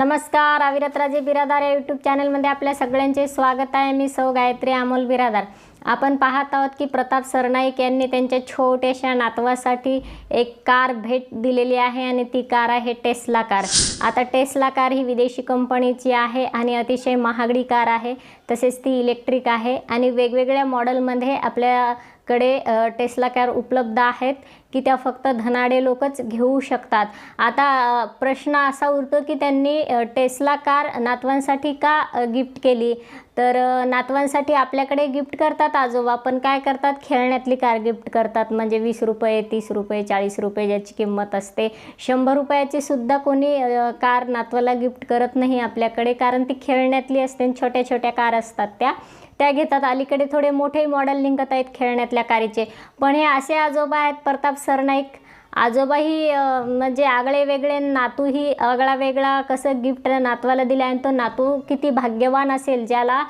नमस्कार अविरतराजे बिरादार या यूट्यूब चॅनलमध्ये आपल्या सगळ्यांचे स्वागत आहे. मी सौ गायत्री अमोल बिरादार. आपण पाहत आहोत की प्रताप सरनाईक यांनी त्यांच्या छोट्याशा नातवासाठी एक कार भेट दिलेली आहे आणि ती कार आहे टेस्ला कार आता टेस्ला कार ही विदेशी कंपनीची आहे आणि अतिशय महागडी कार आहे. तसेच ती इलेक्ट्रिक आहे आणि वेगवेगळ्या मॉडेलमध्ये आपल्याकडे टेस्ला कार उपलब्ध आहेत. की त्या फक्त धनाडे लोकच घेऊ शकतात. आता प्रश्न असा उरतो की त्यांनी टेस्ला कार नातवांसाठी का गिफ्ट केली? तर नातवांसाठी आपल्याकडे गिफ्ट करतात आजोबा पण काय करतात? खेळण्यातली कार गिफ्ट करतात. म्हणजे वीस रुपये तीस रुपये चाळीस रुपये ज्याची किंमत असते. शंभर रुपयाची सुद्धा कोणी कार नातवाला गिफ्ट करत नाही आपल्याकडे कारण ती खेळण्यातली असते आणि छोट्या छोट्या कार असतात त्या. त्या घेतात. अलीकडे थोडे मोठे मॉडेल निघत आहेत खेळण्यातल्या कारीचे. पण हे असे आजोबा आहेत प्रताप सरनाईक आजोबाही म्हणजे आगळे वेगळे नातूही आगळा वेगळा. कसं गिफ्ट नातवाला दिलं आणि तो नातू किती भाग्यवान असेल ज्याला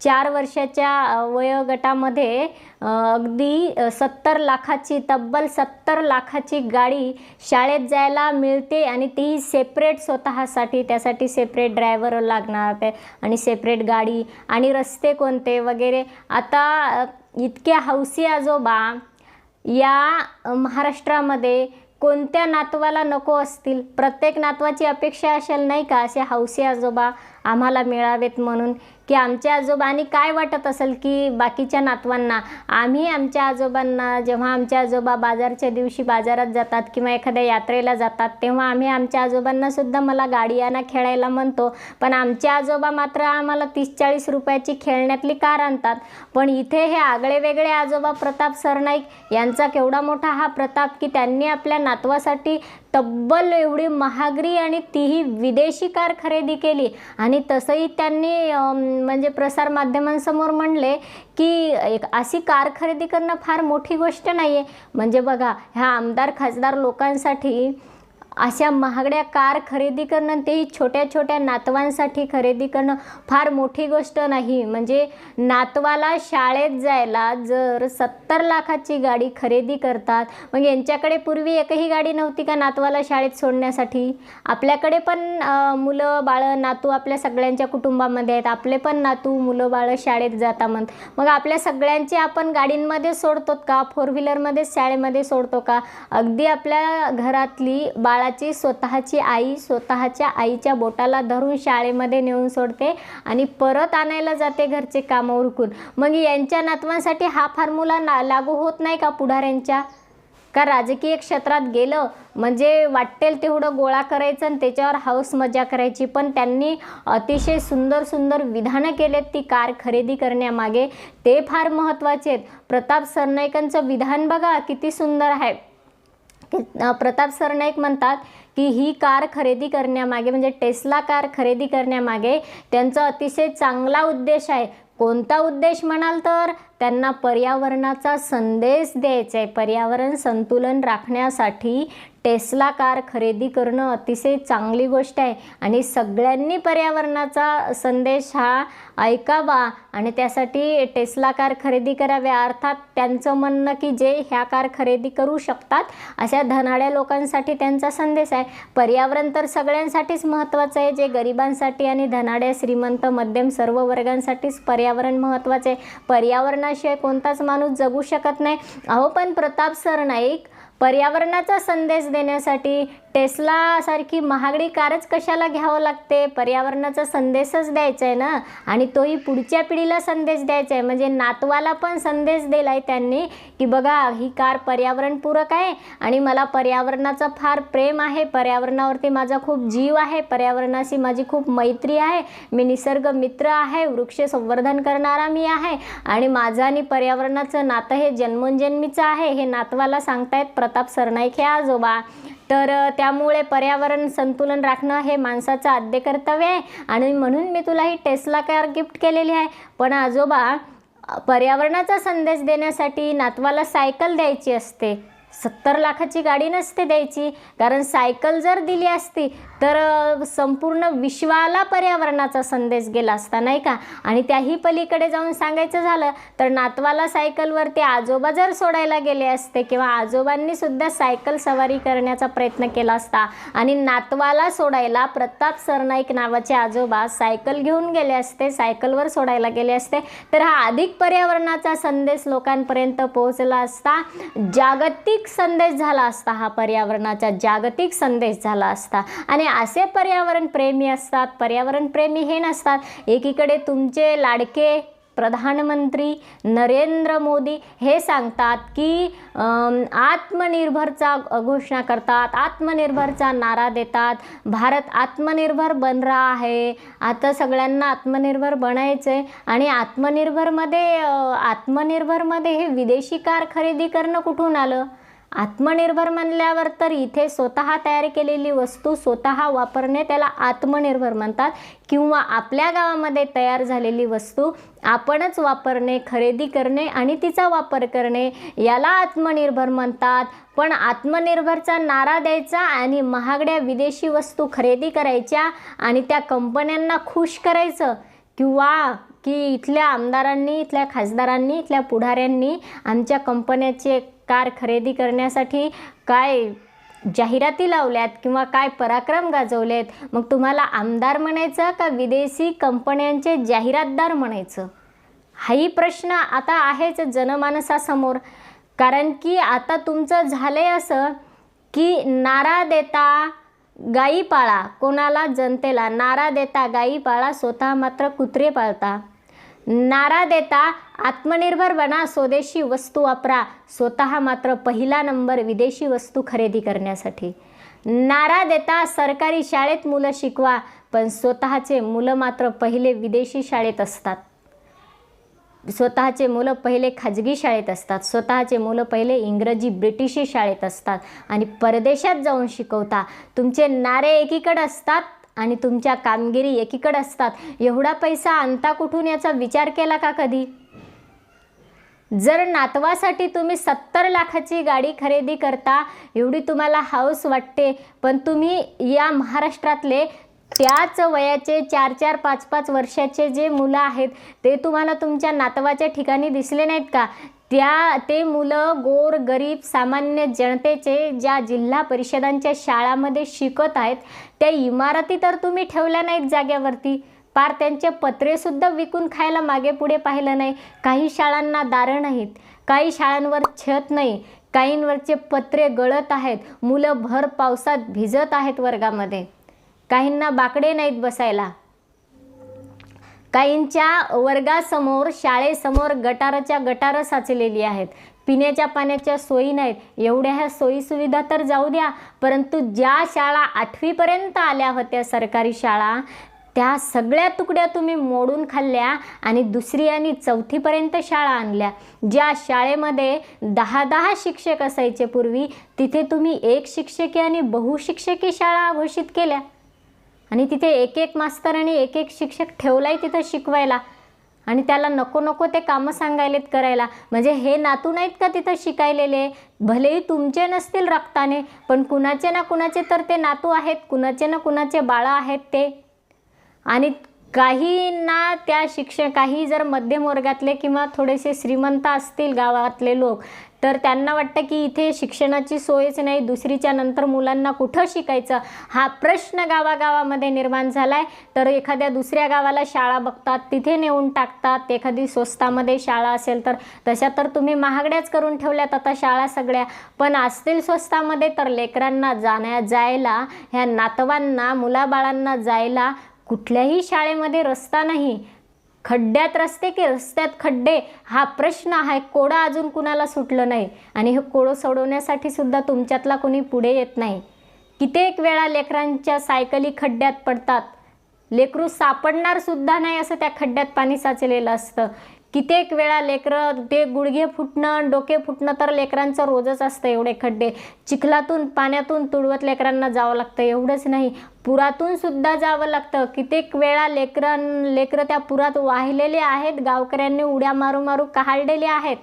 चार वर्षाच्या वयोगटामध्ये अगदी सत्तर लाखाची तब्बल सत्तर लाखाची गाडी शाळेत जायला मिळते आणि तीही सेपरेट स्वतःसाठी त्यासाठी सेपरेट ड्रायव्हर लागणार ते आणि सेपरेट गाडी आणि रस्ते कोणते वगैरे. आता इतके हौसी आजोबा या महाराष्ट्रामध्ये कोणत्या नातवाला नको असतील? प्रत्येक नातवाची अपेक्षा असेल नाही का? असे हौसी आजोबा आम्हाला मिळावेत म्हणून. की आमच्या आजोबांनी काय वाटत असेल की बाकीच्या नातवांना? आम्ही आमच्या आजोबांना जेव्हा आमच्या आजोबा बाजारच्या दिवशी बाजारात जातात किंवा एखाद्या यात्रेला जातात तेव्हा आम्ही आमच्या आजोबांना सुद्धा मला गाडियाना खेळायला म्हणतो. पण आमचे आजोबा मात्र आम्हाला तीस चाळीस रुपयाची खेळण्यातली कार आणतात. पण इथे हे आगळे वेगळे आजोबा प्रताप सरनाईक यांचा केवढा मोठा हा प्रताप की त्यांनी आपल्या नातवासाठी तब्बल एवढी महागरी आणि तीही विदेशी कार खरेदी केली. आणि तसंही त्यांनी म्हणजे प्रसारमाध्यमांसमोर म्हणले की एक अशी कार खरेदी करणं फार मोठी गोष्ट नाही आहे म्हणजे बघा ह्या आमदार खासदार लोकांसाठी अशा महागड्या कार खरेदी करणं तेही छोट्या छोट्या नातवांसाठी खरेदी करणं फार मोठी गोष्ट नाही. म्हणजे नातवाला शाळेत जायला जर सत्तर लाखाची गाडी खरेदी करतात मग यांच्याकडे पूर्वी एकही गाडी नव्हती का नातवाला शाळेत सोडण्यासाठी? आपल्याकडे पण मुलं बाळं नातू आपल्या सगळ्यांच्या कुटुंबामध्ये आहेत. आपले पण नातू मुलं बाळं शाळेत जाता म्हणत मग आपल्या सगळ्यांचे आपण गाडींमध्ये सोडतो का? फोर व्हीलरमध्येच शाळेमध्ये सोडतो का? अगदी आपल्या घरातली मुलाची स्वतःची आई स्वतःच्या आईच्या बोटाला धरून शाळेमध्ये नेऊन सोडते आणि परत आणायला जाते घरचे कामं उरकून. मग यांच्या नातवांसाठी हा फॉर्म्युला ना लागू होत नाही का पुढाऱ्यांच्या? का राजकीय क्षेत्रात गेलं म्हणजे वाटेल तेवढं गोळा करायचं आणि त्याच्यावर हाऊस मजा करायची. पण त्यांनी अतिशय सुंदर सुंदर विधानं केलेत ती कार खरेदी करण्यामागे. ते फार महत्त्वाचे आहेत. प्रताप सरनाईकांचं विधान बघा किती सुंदर आहे. की प्रताप सरनाईक म्हणतात की ही कार खरेदी करण्यामागे म्हणजे टेस्ला कार खरेदी करण्यामागे त्यांचा अतिशय चांगला उद्देश आहे. कोणता उद्देश म्हणाल तर? त्यांना पर्यावरणाचा संदेश द्यायचा आहे. पर्यावरण संतुलन राखण्यासाठी टेस्ला कार खरेदी करणं अतिशय चांगली गोष्ट आहे. आणि सगळ्यांनी पर्यावरणाचा संदेश हा ऐकावा आणि त्यासाठी टेस्ला कार खरेदी कराव्या. अर्थात त्यांचं म्हणणं की जे ह्या कार खरेदी करू शकतात अशा धनाड्या लोकांसाठी त्यांचा संदेश आहे. पर्यावरण तर सगळ्यांसाठीच महत्त्वाचं आहे. जे गरिबांसाठी आणि धनाड्या श्रीमंत मध्यम सर्व वर्गांसाठीच पर्यावरण महत्त्वाचं आहे. पर्यावरणाशिवाय कोणताच माणूस जगू शकत नाही. अहो पण प्रताप सरनाईक पर्यावरणाचा संदेश देण्यासाठी टेस्लासारखी महागडी कारच कशाला घ्यावं लागते? पर्यावरणाचा संदेशच द्यायचा आहे ना? आणि तोही पुढच्या पिढीला संदेश द्यायचा आहे म्हणजे नातवाला पण संदेश दिला आहे त्यांनी की बघा ही कार पर्यावरणपूरक आहे आणि मला पर्यावरणाचा फार प्रेम आहे. पर्यावरणावरती माझा खूप जीव आहे. पर्यावरणाशी माझी खूप मैत्री आहे. मी निसर्ग मित्र आहे. वृक्ष संवर्धन करणारा मी आहे. आणि माझं आणि पर्यावरणाचं नातं हे जन्मोजन्मीचं आहे. हे नातवाला सांगतायत प्रताप सरनाईक हे आजोबा. तर त्यामुळे पर्यावरण संतुलन राखणं हे माणसाचं आद्य कर्तव्य आहे. आणि म्हणून मी तुला ही टेस्ला कार गिफ्ट केलेली आहे. पण आजोबा पर्यावरणाचा संदेश देण्यासाठी नातवाला सायकल द्यायची असते. सत्तर लाखाची गाडी नसते द्यायची. कारण सायकल जर दिली असती तर संपूर्ण विश्वाला पर्यावरणाचा संदेश गेला असता नाही का? आणि त्याही पलीकडे जाऊन सांगायचं झालं तर नातवाला सायकलवरती आजोबा जर सोडायला गेले असते किंवा आजोबांनी सुद्धा सायकल सवारी करण्याचा प्रयत्न केला असता आणि नातवाला सोडायला प्रताप सरनाईक नावाचे आजोबा सायकल घेऊन गेले असते सायकलवर सोडायला गेले असते तर हा अधिक पर्यावरणाचा संदेश लोकांपर्यंत पोहोचला असता जागतिक संदेश झाला असता हा पर्यावरणाचा जागतिक संदेश झाला असता. आणि असे पर्यावरण प्रेमी असतात पर्यावरण प्रेमी हे नसतात. एकीकडे तुमचे लाडके प्रधानमंत्री नरेंद्र मोदी हे सांगतात की आत्मनिर्भरचा घोषणा करतात आत्मनिर्भरचा नारा देतात. भारत आत्मनिर्भर बन रहा आहे आता सगळ्यांना आत्मनिर्भर बनायचं आहे आणि आत्मनिर्भरमध्ये आत्मनिर्भरमध्ये हे विदेशी कार खरेदी करणं कुठून आलं? आत्मनिर्भर म्हणल्यावर तर इथे स्वतः तयार केलेली वस्तू स्वतः वापरणे त्याला आत्मनिर्भर म्हणतात. किंवा आपल्या गावामध्ये तयार झालेली वस्तू आपणच वापरणे खरेदी करणे आणि तिचा वापर करणे याला आत्मनिर्भर म्हणतात. पण आत्मनिर्भरचा नारा द्यायचा आणि महागड्या विदेशी वस्तू खरेदी करायच्या आणि त्या कंपन्यांना खुश करायचं. किंवा की इथल्या आमदारांनी इथल्या खासदारांनी इथल्या पुढाऱ्यांनी आमच्या कंपन्याचे कार खरेदी करण्यासाठी काय जाहिराती लावल्यात किंवा काय पराक्रम गाजवलेत? मग तुम्हाला आमदार म्हणायचं का विदेशी कंपन्यांचे जाहिरातदार म्हणायचं? हाही प्रश्न आता आहेच जनमानसासमोर. कारण की आता तुमचं झालं आहे असं की नारा देता गाई पाळा कोणाला जनतेला नारा देता गाई पाळा स्वतः मात्र कुत्रे पाळता. नारा देता आत्मनिर्भर बना स्वदेशी वस्तू वापरा. स्वतः मात्र पहिला नंबर विदेशी वस्तू खरेदी करण्यासाठी. नारा देता सरकारी शाळेत मुलं शिकवा पण स्वतःचे मुलं मात्र पहिले विदेशी शाळेत असतात. स्वतःचे मुलं पहिले खाजगी शाळेत असतात. स्वतःचे मुलं पहिले इंग्रजी ब्रिटिशी शाळेत असतात. आणि परदेशात जाऊन शिकवता. तुमचे नारे एकीकडे असतात आणि तुमच्या कामगिरी एकीकडे असतात. एवढा पैसा आणता कुठून याचा विचार केला का कधी? जर नातवासाठी तुम्ही सत्तर लाखाची गाडी खरेदी करता एवढी तुम्हाला हाऊस वाटते. पण तुम्ही या महाराष्ट्रातले त्याच वयाचे चार चार पाच पाच वर्षाचे जे मुलं आहेत ते तुम्हाला तुमच्या नातवाच्या ठिकाणी दिसले नाहीत का? त्या ते मुलं गोर गरीब सामान्य जनतेचे ज्या जिल्हा परिषदांच्या शाळामध्ये शिकत आहेत त्या इमारती तर तुम्ही ठेवल्या नाहीत जाग्यावरती पार त्यांचे पत्रेसुद्धा विकून खायला मागे पुढे पाहिलं नाही. काही शाळांना दारं नाहीत. काही शाळांवर छत नाही. काहींवरचे पत्रे गळत आहेत. मुलं भर पावसात भिजत आहेत वर्गामध्ये. काहींना बाकडे नाहीत बसायला. काहींच्या वर्गासमोर शाळेसमोर गटाराच्या गटारं साचलेली आहेत. पिण्याच्या पाण्याच्या सोयी नाहीत. एवढ्या ह्या सोयीसुविधा तर जाऊ द्या परंतु ज्या शाळा आठवीपर्यंत आल्या होत्या सरकारी शाळा त्या सगळ्या तुकड्या तुम्ही मोडून खाल्ल्या आणि दुसरी आणि चौथीपर्यंत शाळा आणल्या. ज्या शाळेमध्ये दहा दहा शिक्षक असायचे पूर्वी तिथे तुम्ही एक शिक्षकी आणि बहुशिक्षकी शाळा घोषित केल्या. आणि तिथे एक एक मास्तर आणि एक एक शिक्षक ठेवलाय तिथं शिकवायला. आणि त्याला नको नको ते कामं सांगायलेत करायला. म्हणजे हे नातू नाहीत का तिथं शिकायलेले? भलेही तुमचे नसतील रक्ताने पण कुणाचे ना कुणाचे तर ते नातू आहेत कुणाचे ना कुणाचे बाळं आहेत ते. आणि काहींना त्या शिक्षक काही जर मध्यम वर्गातले किंवा थोडेसे श्रीमंत असतील गावातले लोक तर त्यांना वाटतं की इथे शिक्षणाची सोयच नाही दुसरीच्या नंतर मुलांना कुठं शिकायचं? हा प्रश्न गावागावामध्ये निर्माण झाला आहे तर एखाद्या दुसऱ्या गावाला शाळा बघतात तिथे नेऊन टाकतात. एखादी स्वस्तामध्ये शाळा असेल तर तशा तर तुम्ही महागड्याच करून ठेवल्यात आता शाळा सगळ्या. पण असतील स्वस्तामध्ये तर लेकरांना जाण्या जायला ह्या नातवांना मुलाबाळांना जायला कुठल्याही शाळेमध्ये रस्ता नाही. खड्ड्यात रस्ते की रस्त्यात खड्डे हा प्रश्न आहे. कोडा अजून कुणाला सुटलं नाही? आणि हे कोडं सोडवण्यासाठी सुद्धा तुमच्यातला कोणी पुढे येत नाही. कित्येक वेळा लेकरांच्या सायकली खड्ड्यात पडतात. लेकरू सापडणार सुद्धा नाही असं त्या खड्ड्यात पाणी साचलेलं असतं. कित्येक वेळा लेकरं ते गुडघे फुटणं डोके फुटणं तर लेकरांचं रोजच असतं एवढे खड्डे. चिखलातून पाण्यातून तुडवत लेकरांना जावं लागतं एवढंच नाही. पुरातून सुद्धा जावं लागतं. कित्येक वेळा लेकरां लेकरं त्या पुरात वाहिलेले आहेत गावकऱ्यांनी उड्या मारू मारू काढलेले आहेत.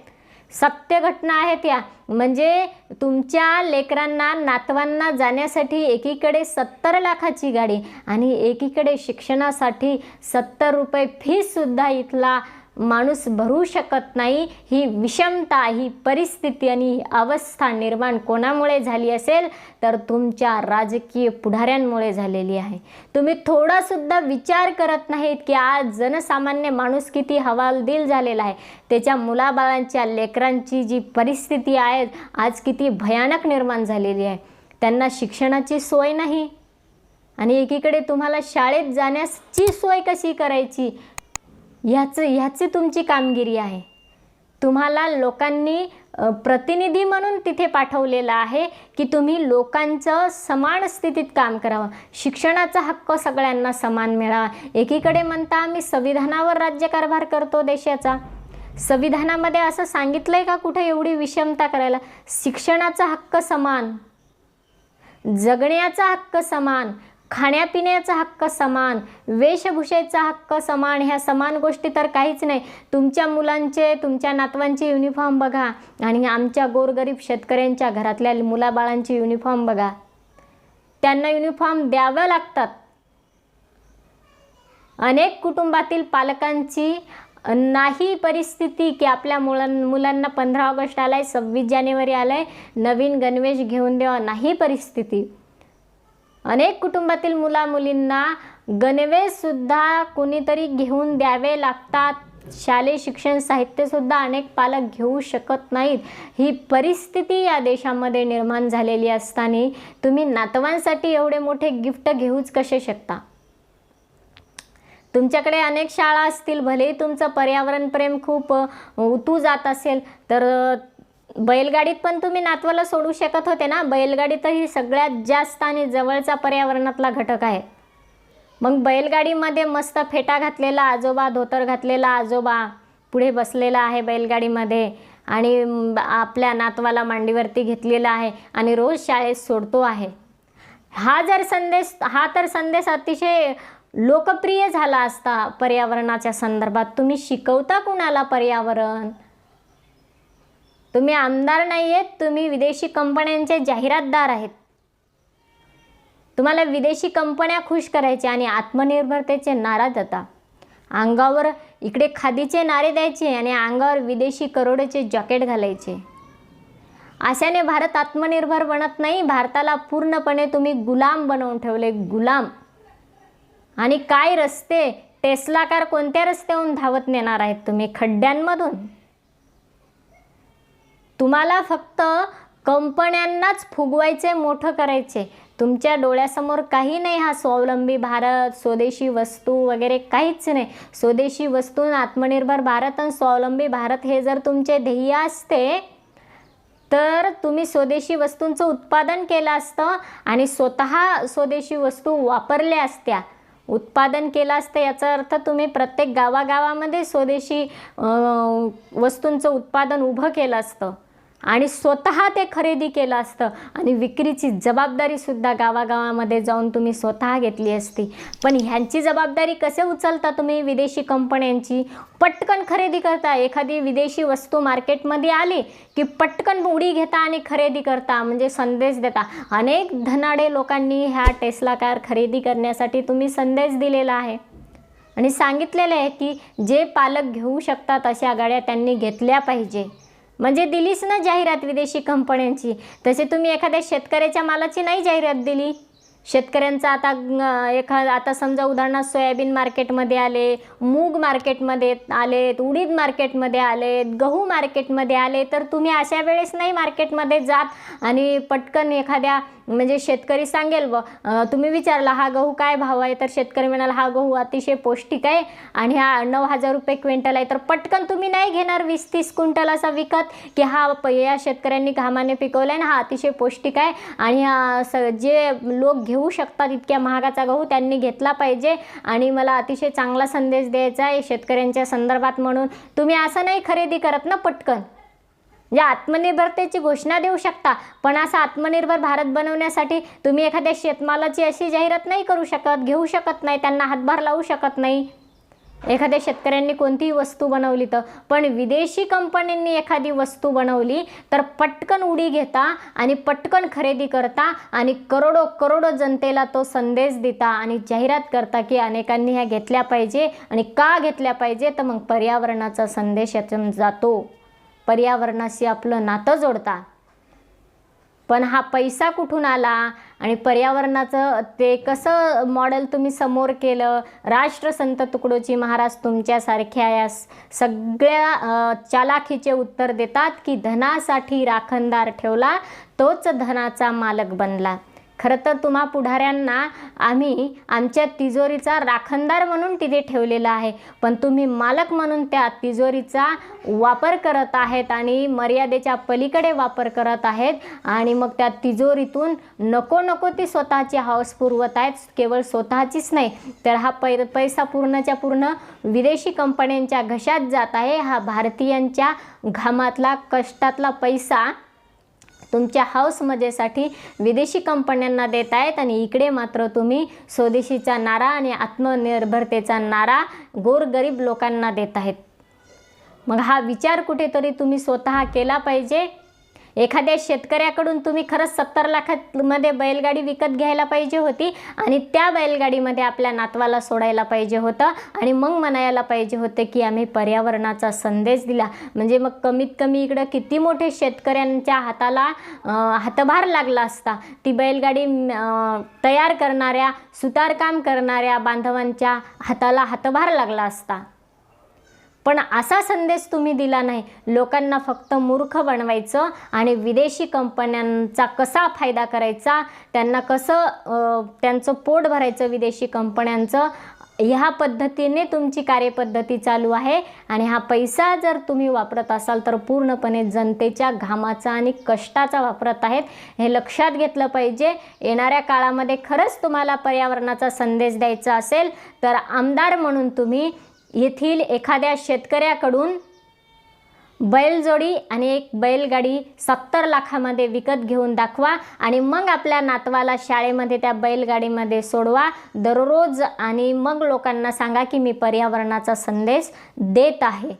सत्य घटना आहेत या. म्हणजे तुमच्या लेकरांना नातवांना जाण्यासाठी एकीकडे सत्तर लाखाची गाडी आणि एकीकडे शिक्षणासाठी सत्तर रुपये फीसुद्धा इथला माणूस भरू शकत नाही. ही विषमता ही परिस्थिती आणि ही अवस्था निर्माण कोणामुळे झाली असेल? तर तुमच्या राजकीय पुढाऱ्यांमुळे झालेली आहे. तुम्ही थोडासुद्धा विचार करत नाहीत की आज जनसामान्य माणूस किती हवालदिल झालेला आहे. त्याच्या मुलाबाळांच्या लेकरांची जी परिस्थिती आहे आज किती भयानक निर्माण झालेली आहे. त्यांना शिक्षणाची सोय नाही. आणि एकीकडे तुम्हाला शाळेत जाण्याची सोय कशी करायची? ह्याचं ह्याची तुमची कामगिरी आहे. तुम्हाला लोकांनी प्रतिनिधी म्हणून तिथे पाठवलेलं आहे की तुम्ही लोकांचं समान स्थितीत काम करावं. शिक्षणाचा हक्क सगळ्यांना समान मिळावा. एकीकडे म्हणता आम्ही संविधानावर राज्यकारभार करतो देशाचा. संविधानामध्ये असं सांगितलं आहे का कुठे एवढी विषमता करायला? शिक्षणाचा हक्क समान. जगण्याचा हक्क समान. खाण्यापिण्याचा हक्क समान वेशभूषेचा हक्क समान ह्या समान गोष्टी तर काहीच नाही. तुमच्या मुलांचे तुमच्या नातवांचे युनिफॉर्म बघा आणि आमच्या गोरगरीब शेतकऱ्यांच्या घरातल्या मुलाबाळांचे युनिफॉर्म बघा. त्यांना युनिफॉर्म द्यावं लागतात. अनेक कुटुंबातील पालकांची नाही परिस्थिती की आपल्या मुलां मुलांना पंधरा ऑगस्ट आलाय सव्वीस जानेवारी आलाय नवीन गणवेश घेऊन द्यावा नाही परिस्थिती. अनेक कुटुंबातील मुला मुलींना गणवेशसुद्धा कुणीतरी घेऊन द्यावे लागतात. शालेय शिक्षण साहित्यसुद्धा अनेक पालक घेऊ शकत नाहीत. ही परिस्थिती या देशामध्ये निर्माण झालेली असताना तुम्ही नातवांसाठी एवढे मोठे गिफ्ट घेऊच कसे शकता? तुमच्याकडे अनेक शाळा असतील भलेही तुमचं पर्यावरण प्रेम खूप उतू जात असेल तर बैलगाडीत पण तुम्ही नातवाला सोडू शकत होते ना? बैलगाडी तर ही सगळ्यात जास्त आणि जवळचा पर्यावरणातला घटक आहे. मग बैलगाडीमध्ये मस्त फेटा घातलेला आजोबा धोतर घातलेला आजोबा पुढे बसलेला आहे बैलगाडीमध्ये आणि आपल्या नातवाला मांडीवरती घेतलेला आहे आणि रोज शाळेत सोडतो आहे. हा जर संदेश हा तर संदेश अतिशय लोकप्रिय झाला असता पर्यावरणाच्या संदर्भात. तुम्ही शिकवता कुणाला पर्यावरण? तुम्ही आमदार नाही आहेत तुम्ही विदेशी कंपन्यांचे जाहिरातदार आहेत. तुम्हाला विदेशी कंपन्या खुश करायच्या आणि आत्मनिर्भरतेचे नारा देता. अंगावर इकडे खादीचे नारे द्यायचे आणि अंगावर विदेशी करोडचे जॅकेट घालायचे. अशाने भारत आत्मनिर्भर बनत नाही भारताला पूर्णपणे तुम्ही गुलाम बनवून ठेवले गुलाम. आणि काय रस्ते टेस्लाकार कोणत्या रस्त्याहून धावत नेणार आहेत तुम्ही खड्ड्यांमधून? तुम्हाला फक्त कंपन्यांनाच फुगवायचे मोठं करायचे. तुमच्या डोळ्यासमोर काही नाही हा स्वावलंबी भारत स्वदेशी वस्तू वगैरे काहीच नाही. स्वदेशी वस्तू आत्मनिर्भर भारत आणि स्वावलंबी भारत हे जर तुमचे ध्येय असते तर तुम्ही स्वदेशी वस्तूंचं उत्पादन केलं असतं आणि स्वतः स्वदेशी वस्तू वापरल्या असत्या. उत्पादन केलं असतं याचा अर्थ तुम्ही प्रत्येक गावागावामध्ये स्वदेशी वस्तूंचं उत्पादन उभं केलं असतं. आणि स्वतः ते खरेदी केलं असतं. आणि विक्रीची जबाबदारीसुद्धा गावागावामध्ये जाऊन तुम्ही स्वतः घेतली असती. पण ह्यांची जबाबदारी कसे उचलता तुम्ही? विदेशी कंपन्यांची पटकन खरेदी करता. एखादी विदेशी वस्तू मार्केटमध्ये आली की पटकन उडी घेता आणि खरेदी करता म्हणजे संदेश देता. अनेक धनाडे लोकांनी ह्या टेस्ला कार खरेदी करण्यासाठी तुम्ही संदेश दिलेला आहे. आणि सांगितलेलं आहे की जे पालक घेऊ शकतात अशा गाड्या त्यांनी घेतल्या पाहिजे. म्हणजे दिलीच ना जाहिरात विदेशी कंपन्यांची. तसे तुम्ही एखाद्या शेतकऱ्याच्या मालाची नाही जाहिरात दिली. शेतकऱ्यांचा आता एखा आता समजा उदाहरणार्थ सोयाबीन मार्केटमध्ये आले मूग मार्केटमध्ये आलेत उडीद मार्केटमध्ये आलेत गहू मार्केटमध्ये आले तर तुम्ही अशा वेळेस नाही मार्केटमध्ये जात आणि पटकन एखाद्या म्हणजे शेतकरी सांगेल व तुम्ही विचारला हा गहू काय भाव आहे? तर शेतकरी म्हणाला हा गहू अतिशय पौष्टिक आहे आणि हा नऊ हजार रुपये क्विंटल आहे. तर पटकन तुम्ही नाही घेणार वीस तीस क्विंटल असा विकत की हा या शेतकऱ्यांनी घामाने पिकवला आहे ना हा अतिशय पौष्टिक आहे आणि हा स जे लोक घेऊ शकतात इतक्या महागाचा गहू त्यांनी घेतला पाहिजे आणि मला अतिशय चांगला संदेश द्यायचा आहे शेतकऱ्यांच्या संदर्भात म्हणून. तुम्ही असं नाही खरेदी करत ना पटकन? ज्या आत्मनिर्भरतेची घोषणा देऊ शकता. पण असा आत्मनिर्भर भारत बनवण्यासाठी तुम्ही एखाद्या शेतमालाची अशी जाहिरात नाही करू शकत घेऊ शकत नाही त्यांना हातभार लावू शकत नाही. एखाद्या शेतकऱ्यांनी कोणतीही वस्तू बनवली तर. पण विदेशी कंपन्यांनी एखादी वस्तू बनवली तर पटकन उडी घेता आणि पटकन खरेदी करता आणि करोडो करोडो जनतेला तो संदेश देता आणि जाहिरात करता की अनेकांनी ह्या घेतल्या पाहिजे आणि का घेतल्या पाहिजे तर मग पर्यावरणाचा संदेश यातून जातो. पर्यावरणाशी आपलं नातं जोडता. पण हा पैसा कुठून आला आणि पर्यावरणाचं ते कसं मॉडेल तुम्ही समोर केलं? राष्ट्रसंत तुकडोजी महाराज तुमच्यासारख्या या सगळ्या चालाखीचे उत्तर देतात की धनासाठी राखणदार ठेवला तोच धनाचा मालक बनला. खरं तर तुम्हा पुढाऱ्यांना आम्ही आमच्या तिजोरीचा राखणदार म्हणून तिथे ठेवलेला आहे. पण तुम्ही मालक म्हणून त्या तिजोरीचा वापर करत आहेत आणि मर्यादेच्या पलीकडे वापर करत आहेत आणि मग त्या तिजोरीतून नको नको ती स्वतःची हौस पुरवत आहेत. केवळ स्वतःचीच नाही तर हा पै पैसा पूर्णच्या पूर्ण विदेशी कंपन्यांच्या घशात जात आहे. हा भारतीयांच्या घामातला कष्टातला पैसा तुमच्या हाऊसमध्येसाठी विदेशी कंपन्यांना देत आहेत आणि इकडे मात्र तुम्ही स्वदेशीचा नारा आणि आत्मनिर्भरतेचा नारा गोरगरीब लोकांना देत आहेत. मग हा विचार कुठेतरी तुम्ही स्वतः केला पाहिजे? एखाद्या शेतकऱ्याकडून तुम्ही खरंच सत्तर लाखामध्ये बैलगाडी विकत घ्यायला पाहिजे होती आणि त्या बैलगाडीमध्ये आपल्या नातवाला सोडायला पाहिजे होतं आणि मग म्हणायला पाहिजे होतं की आम्ही पर्यावरणाचा संदेश दिला. म्हणजे मग कमीत कमी इकडं किती मोठे शेतकऱ्यांच्या हाताला हातभार लागला असता. ती बैलगाडी तयार करणाऱ्या सुतारकाम करणाऱ्या बांधवांच्या हाताला हातभार लागला असता. पण असा संदेश तुम्ही दिला नाही. लोकांना फक्त मूर्ख बनवायचं आणि विदेशी कंपन्यांचा कसा फायदा करायचा त्यांना कसं त्यांचं पोट भरायचं विदेशी कंपन्यांचं ह्या पद्धतीने तुमची कार्यपद्धती चालू आहे. आणि हा पैसा जर तुम्ही वापरत असाल तर पूर्णपणे जनतेच्या घामाचा आणि कष्टाचा वापरत आहेत. हे लक्षात घेतलं पाहिजे. येणाऱ्या काळामध्ये खरंच तुम्हाला पर्यावरणाचा संदेश द्यायचा असेल तर आमदार म्हणून तुम्ही येथील एखाद्या शेतकऱ्याकडून बैलजोडी आणि एक बैलगाडी सत्तर लाखामध्ये विकत घेऊन दाखवा आणि मग आपल्या नातवाला शाळेमध्ये त्या बैलगाडीमध्ये सोडवा. दररोज आणि मग लोकांना सांगा की मी पर्यावरणाचा संदेश देत आहे.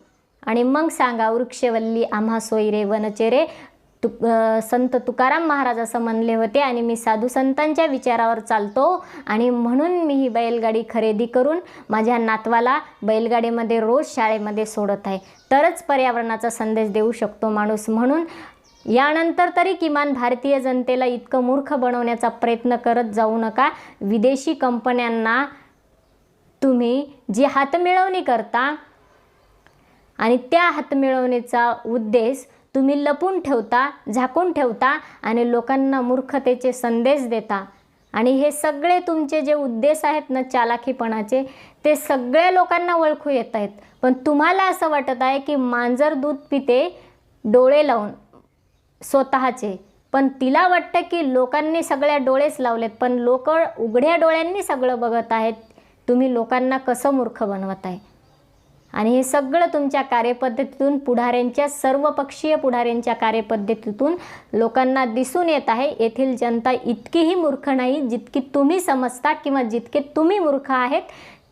आणि मग सांगा वृक्षवल्ली आम्हा सोयरे वनचेरे तु संत तुकाराम महाराज असं म्हणले होते आणि मी साधू संतांच्या विचारावर चालतो आणि म्हणून मी ही बैलगाडी खरेदी करून माझ्या नातवाला बैलगाडीमध्ये रोज शाळेमध्ये सोडत आहे. तरच पर्यावरणाचा संदेश देऊ शकतो माणूस म्हणून. यानंतर तरी किमान भारतीय जनतेला इतकं मूर्ख बनवण्याचा प्रयत्न करत जाऊ नका. विदेशी कंपन्यांना तुम्ही जी हातमिळवणी करता आणि त्या हातमिळवणीचा उद्देश तुम्ही लपून ठेवता झाकून ठेवता आणि लोकांना मूर्खतेचे संदेश देता. आणि हे सगळे तुमचे जे उद्देश आहेत ना चालाखीपणाचे ते सगळ्या लोकांना ओळखू येत आहेत. पण तुम्हाला असं वाटत आहे की मांजर दूध पिते डोळे लावून स्वतःचे. पण तिला वाटतं की लोकांनी सगळ्या डोळेच लावलेत पण लोक उघड्या डोळ्यांनी सगळं बघत आहेत. तुम्ही लोकांना कसं मूर्ख बनवत आहे आणि हे सगळं तुमच्या कार्यपद्धतीतून पुढाऱ्यांच्या सर्वपक्षीय पुढाऱ्यांच्या कार्यपद्धतीतून लोकांना दिसून येत आहे. येथील जनता इतकीही मूर्ख नाही जितकी तुम्ही समजता किंवा जितके तुम्ही मूर्ख आहेत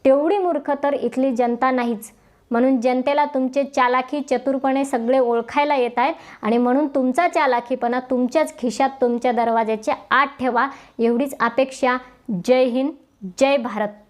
तेवढी मूर्ख तर इथली जनता नाहीच. म्हणून जनतेला तुमचे चालाखी चतुरपणे सगळे ओळखायला येत आहेत आणि म्हणून तुमचा चालाखीपणा तुमच्याच खिशात तुमच्या दरवाज्याच्या आत ठेवा. एवढीच अपेक्षा. जय हिंद जय भारत.